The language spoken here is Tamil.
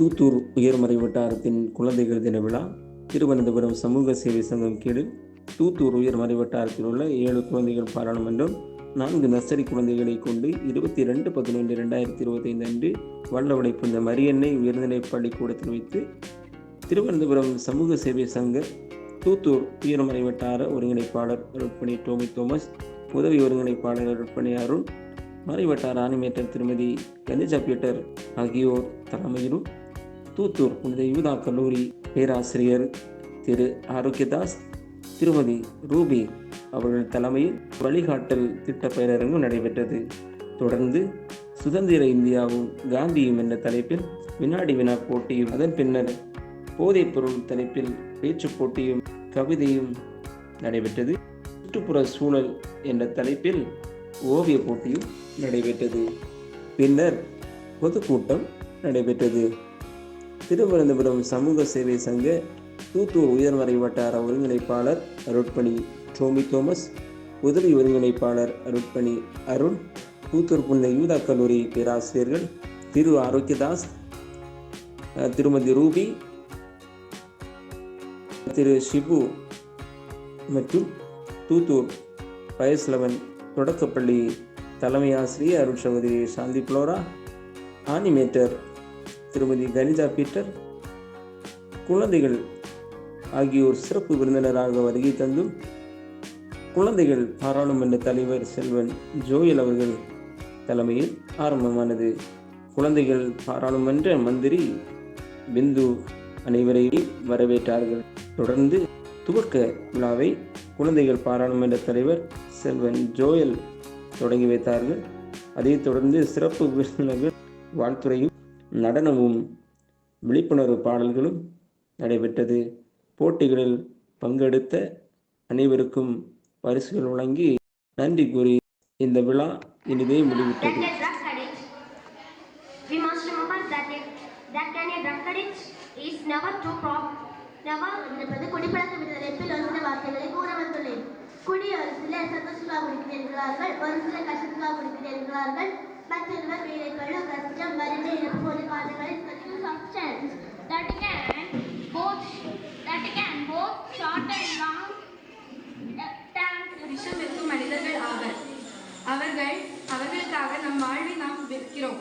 தூத்தூர் உயர்மறை வட்டாரத்தின் குழந்தைகள் தின விழா திருவனந்தபுரம் சமூக சேவை சங்கம் கீழ் தூத்தூர் உயர்மறை வட்டாரத்தில் உள்ள ஏழு குழந்தைகள் பாராளுமன்றம் நான்கு நர்சரி குழந்தைகளை கொண்டு இருபத்தி ரெண்டு பதினொன்று ரெண்டாயிரத்தி இருபத்தைந்து அன்று வல்லவடை புந்த மரியன்னை உயர்நிலைப் பள்ளிக்கூடத்தில் வைத்து திருவனந்தபுரம் சமூக சேவை சங்க தூத்தூர் உயர்மறை வட்டார ஒருங்கிணைப்பாளர் அருட்பணி டோமி தோமஸ் உதவி ஒருங்கிணைப்பாளர் அருட்பணி அருண் மறைவட்டார ஆனிமேட்டர் திருமதி கனிஜா பீட்டர் ஆகியோர் தலைமையிலும் தூத்தூர் புனித யூதா கல்லூரி பேராசிரியர் திரு ஆரோக்கியதாஸ் திருமதி ரூபி அவர்கள் தலைமையில் வழிகாட்டல் திட்ட பயிலரங்கு நடைபெற்றது. தொடர்ந்து சுதந்திர இந்தியாவும் காந்தியும் என்ற தலைப்பில் வினாடி வினா போட்டியும் அதன் பின்னர் போதைப்பொருள் தலைப்பில் பேச்சு போட்டியும் கவிதையும் நடைபெற்றது. சுற்றுப்புற சூழல் என்ற தலைப்பில் ஓவிய போட்டியும் நடைபெற்றது. பின்னர் பொதுக்கூட்டம் நடைபெற்றது. திருவனந்தபுரம் சமூக சேவை சங்க தூத்தூர் உயர்மறை வட்டார ஒருங்கிணைப்பாளர் அருட்பணி டோமி தோமஸ் உதவி ஒருங்கிணைப்பாளர் அருட்பணி அருண் தூத்தூர் புனித யூதா கல்லூரி பேராசிரியர்கள் திரு ஆரோக்கியதாஸ் திருமதி ரூபி திரு ஷிபு மற்றும் தூத்தூர் பயஸ்லவன் தொடக்கப்பள்ளி தலைமை ஆசிரியர் அருள் சகோதரி சாந்தி புளோரா ஆனிமேட்டர் திருமதி கனிதா பீட்டர் குழந்தைகள் ஆகியோர் சிறப்பு விருந்தினராக வருகை தந்தும் குழந்தைகள் பாராளுமன்ற தலைவர் செல்வன் ஜோயல் அவர்கள் தலைமையில் ஆரம்பமானது. குழந்தைகள் பாராளுமன்ற மந்திரி பிந்து அனைவரையும் வரவேற்றார்கள். தொடர்ந்து துவக்க விழாவை குழந்தைகள் பாராளுமன்ற தலைவர் செல்வன் ஜோயல் தொடங்கி வைத்தார்கள். அதைத் தொடர்ந்து சிறப்பு விருந்தினர்கள் வாழ்த்துறையும் நடனமும் விழிப்புணர்வு பாடல்களும் நடைபெற்றது. போட்டிகளில் பங்கெடுத்த அனைவருக்கும் பரிசுகள் வழங்கி நன்றி கூறி இந்த விழா இனிதே முடிவிட்டது. குடிப்பழக்க ஒரு சில வார்த்தைகளை கூற வந்துள்ளேன். குடி ஒரு சிலர் சந்தோஷமாக குடிக்கிறீர்களார்கள் ஒரு சிலர் கஷ்டமாக குடிக்கிறீர்களார்கள். வேலை பழு கஷ்டம் வறுமை இழப்பு போன்ற வார்த்தைகளை substance that can both that can both short and long. விஷம் மனிதர்கள் ஆவர். அவர்கள் அவர்களுக்காக நம் வாழ்வை நாம் விற்கிறோம்